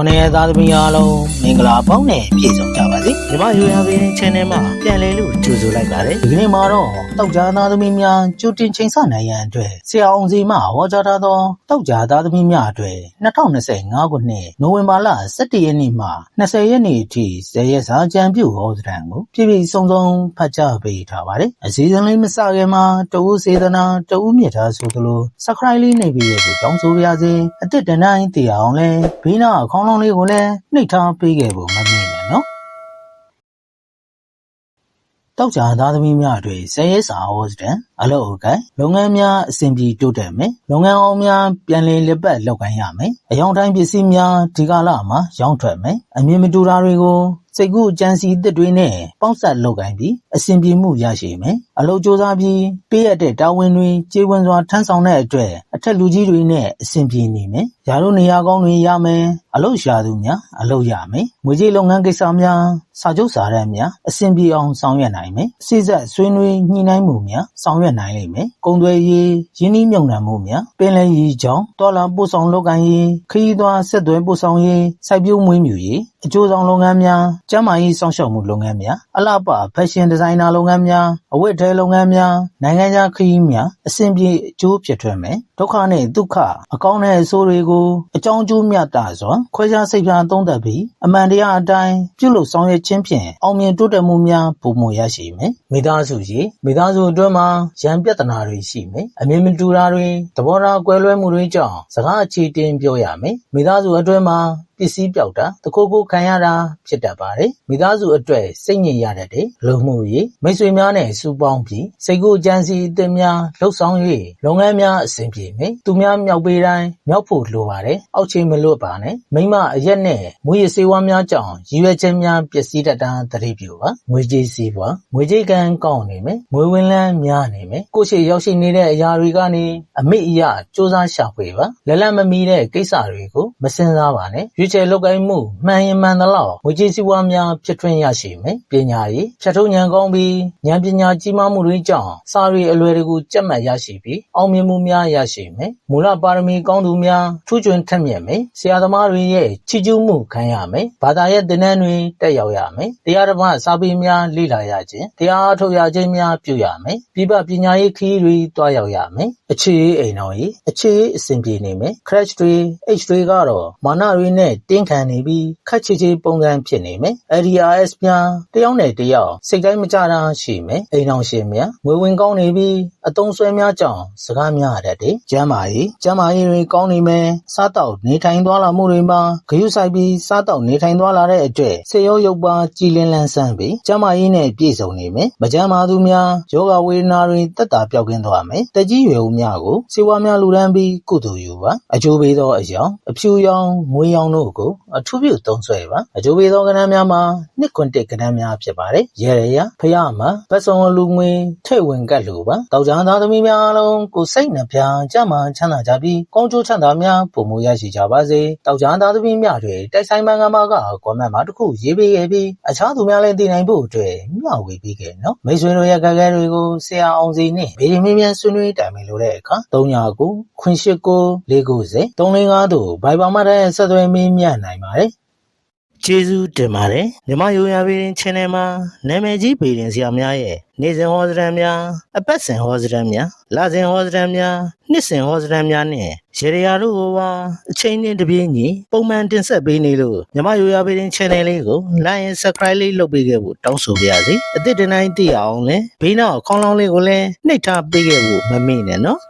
ခုနှစ်ရက်သားသမီးအားလုံးမင်္ဂလာပေါင်းနဲ့ပြည့်စုံကြပါစေညီမရိုးရာပင် channel မှာပြန်လည်လို့ကြိုဆိုလိုက်ပါတယ်ဒီကနေ့မှာတော့တောက်ကြားသားသမီးများကြိုတင်ချိန်ဆနိုင်ရန်အတွက်ဆရာအောင်စီမှဟောကြားထားသောတောက်ကြားသားသမီးများအတွက်2025ခုနှစ်နိုဝင်ဘာလ17ရက်နေ့မှ20ရက်နေ့အထိဇေယျစာကြံပြုဟောစတံကိုပြည့်ပြည့်စုံစုံဖတ်ကြားပေးထားပါတယ်အစည်းအဝေးမစခင်မှာတဦးစေတနာတဦးမြတ်သားဆိုသလို subscribe လေးနေပြီးရကိုတောင်းဆိုပါရစေအစ်စ်တန်တိုင်းတည်အောင်လဲဘေးနာအခေါင်းလုံးလေးကိုလည်းနှိပ်ထားပေးခဲ့ဖို့မမေ့နဲ့နော်တောက်ကြသားသမီးများအတွက်ဇယဲစာဟောစတံအလုပ်အကိုင်လုပ်ငန်းများအဆင်ပြေတိုးတက်မယ်လုပ်ငန်းအောင်များပြန်လည်လက်ပတ်လုပ်ကိုင်ရမယ်အယောင်တိုင်းပစ္စည်းများဒီကာလမှာရောင်းထွက်မယ်အမြင်မတူတာတွေကိုစိတ်ကူးအကြံစီအသစ်တွေနဲ့ပေါင်းစပ်လုပ်ကိုင်ပြီးအဆင်ပြေမှုရရှိမယ်အလုပ်ကြိုးစားပြီးပေးရတဲ့တာဝန်တွေကျေဝန်းစွာထမ်းဆောင်တဲ့အတွက်အထက်လူကြီးတွေနဲ့အဆင်ပြေနေမယ် ယာတို့နေရာကောင်းတွေရမယ်အလုပ်ရှာသူများအလုပ်ရမယ်ငွေကြေးလုပ်ငန်းကိစ္စများစာချုပ်စာတမ်းများအဆင်ပြေအောင်ဆောင်ရွက်နိုင်မယ်စိစက်ဆွေးနွေးညှိနှိုင်းမှုများဆောင်ရွက်နိုင်လိမ့်မယ်ကုန်သွယ်ရေးရင်းနှီးမြှုပ်နှံမှုများပင်လယ်ရေးကြောင်းတော်လာပို့ဆောင်လုပ်ကိုင်ရေးခရီးသွားဆက်သွယ်ပို့ဆောင်ရေးစိုက်ပျိုးမွေးမြူရေးအကျိုးဆောင်လုပ်ငန်းများကျန်းမာရေးစောင့်ရှောက်မှုလုပ်ငန်းများအလှပဖက်ရှင်ဒီဇိုင်နာလုပ်ငန်းများအဝတ်အထည်လုပ်ငန်းများနိုင်ငံခြားခရီးများအဆင်ပြေအကျိုးဖြစ်ထွန်းမယ်ဒုက္ခနဲ့ဒုက္ခအကောင်းတဲ့အဆိုးတွေကိုအကြောင်းကျိုးမြတ်တာစွာခွဲခြားစိတ်ဖြာသုံးသပ်ပြီးအမှန်တရားအတိုင်းပြုလုပ်ဆောင်ရွက်ခြင်းဖြင့်အောင်မြင်တိုးတက်မှုများပုံမရရှိမယ်မိသားစုကြီးမိသားစုအတွင်းမှာရန်ပြဿနာတွေရှိမယ်အမြင်မတူတာတွေသဘောထားကွဲလွဲမှုတွေကြောင့်စကားအခြေတင်ပြောရမယ်မိသားစုအတွင်းမှာ ပစ္စည်းပြောက်တာတခိုးကိုခံရတာဖြစ်တတ်ပါတယ်မိသားစုအတွက်စိတ်ညစ်ရတတ်တယ်လုံမှုရေးမိတ်ဆွေများနဲ့စူးပေါင်းပြီးစိတ်ကိုကြံစီအသင်းများလှုပ်ဆောင်၍လုပ်ငန်းများအဆင်ပြေမယ်သူများမြောက်ပေးတိုင်းမြောက်ဖို့လိုပါတယ်အောက်ချိန်မလွတ်ပါနဲ့မိမအရက်နဲ့မွေးရစေဝါများကြောင့်ရည်ရွယ်ချက်များပျက်စီးတတ်တာသတိပြုပါငွေကြေးစည်းပွားငွေကြေးကံကောင်းနေမယ်ငွေဝင်လန်းများနေမယ်ကိုယ့်ရှိရောက်ရှိနေတဲ့အရာတွေကနေအမိအယစ조사ရှာဖွေပါလက်လက်မမီတဲ့ကိစ္စတွေကိုမစင်စားပါနဲ့ရွေးချယ်လုပ်ကိုင်မှုမှန်ရင်မှန်သလောက်ငွေကြေးစည်းဝါးများဖြစ်ထွန်းရရှိမယ်ပညာရေးဖြတ်ထုံးဉာဏ်ကောင်းပြီးဉာဏ်ပညာကြီးမားမှုတွေကြောင့်စာရီအလွယ်တကူကြက်မှတ်ရရှိပြီးအောင်မြင်မှုများရရှိမယ်မူလပါရမီကောင်းသူများထူးချွန်ထက်မြက်မယ်ဆရာသမားတွေရဲ့ချီးကျူးမှုခံရမယ်ဘာသာရဲ့သင်တန်းတွေတက်ရောက်ရမယ်တရားဓမ္မစာပေများလေ့လာရခြင်းတရားအထုတ်ရခြင်းများပြုရမယ်ပြပပညာရေးခရီးတွေတွားရောက်ရမယ်အခြေအေးအိမ်တော်ကြီးအခြေအေးအဆင်ပြေနေမယ် crash တွေ H တွေကတော့မာနတွေနဲ့တင်းခံနေပြီးခက်ချေချေပုံစံဖြစ်နေမယ် LDRS များ တယောက်နဲ့တယောက် စိတ်တိုင်းမကြတာရှိမယ် အိမ်တော်ရှင်များ ငွေဝင်ကောင်းနေပြီးအတုံးဆွဲများကြောင့် စကားများရတတ်တယ် ကျမ်းမာရေးကျမ်းမာရေးတွေကောင်းနေမယ် စားတော့နေထိုင်သွားလာမှုတွေမှာ ဂရုစိုက်ပြီး စားတော့နေထိုင်သွားလာတဲ့အတွက်ဆေရောရုပ်ပါ ကြည်လင်းလန်းဆန်းပြီး ကျမ်းမာရေးနဲ့ပြည့်စုံနေမယ် မကျမ်းမာသူများယောဂဝေဒနာတွေတက်တာပြောက်ကင်းသွားမယ်တက်ကြီးရွယ်ဦးများကိုစေဝါများလူရန်ပြီး ကုသိုလ်ယူပါ အကျိုးပေးသောအယောင် အဖြူရောင် ငွေရောင်တို့ကိုအထူးပြုသုံးဆွဲပါအကျိုးပေးသောကဏ္ဍများမှာနှစ်ခွန်တစ်ကဏ္ဍများဖြစ်ပါတယ်ရေရရဖရမှာပတ်စုံလူငွေထိတ်ဝင်ကတ်လိုပါတောက်ကြသားသမီးများအားလုံးကိုစိတ်နှပြကြမှာချမ်းသာကြပြီးကောင်းကျိုးချမ်းသာများပုံမူရရှိကြပါစေတောက်ကြသားသမီးများတွေတိုက်ဆိုင်မန်ကမာကကွန်မန့်မှာတစ်ခုရေးပေးခဲ့ပြီးအခြားသူများလည်းသိနိုင်ဖို့အတွက်မျှဝေပေးခဲ့နော်မိတ်ဆွေတို့ရဲ့ကကဲတွေကိုဆရာအောင်စီနဲ့ဗီဒီမင်းမြန်ဆွေးနွေးတိုင်ပင်လို့တဲ့အခါ300ကိုခွင်ရှိကို490 305တို့ဘိုင်ဘာမှာတဲ့ဆက်သွယ်မင်းမြတ်နိုင်ပါတယ်ကျေးဇူးတင်ပါတယ်မြမယိုယာဗီရင် channel မှာနာမည်ကြီးဗီဒီယိုဆရာများရဲ့နေ့စဉ်ဟောစတမ်းများအပတ်စဉ်ဟောစတမ်းများလစဉ်ဟောစတမ်းများနှစ်စဉ်ဟောစတမ်းများနဲ့ရေရာတို့ကပါအချိန်နဲ့တပြေးညီပုံမှန်တင်ဆက်ပေးနေလို့မြမယိုယာဗီရင် channel လေးကို like and subscribe လေးလုပ်ပေးခဲ့ဖို့တောင်းဆိုပါရစေအသစ်တနိုင်သိအောင်လဲဘေးနောက်ခေါင်းလောင်းလေးကိုလည်းနှိပ်ထားပေးခဲ့ဖို့မမေ့နဲ့နော်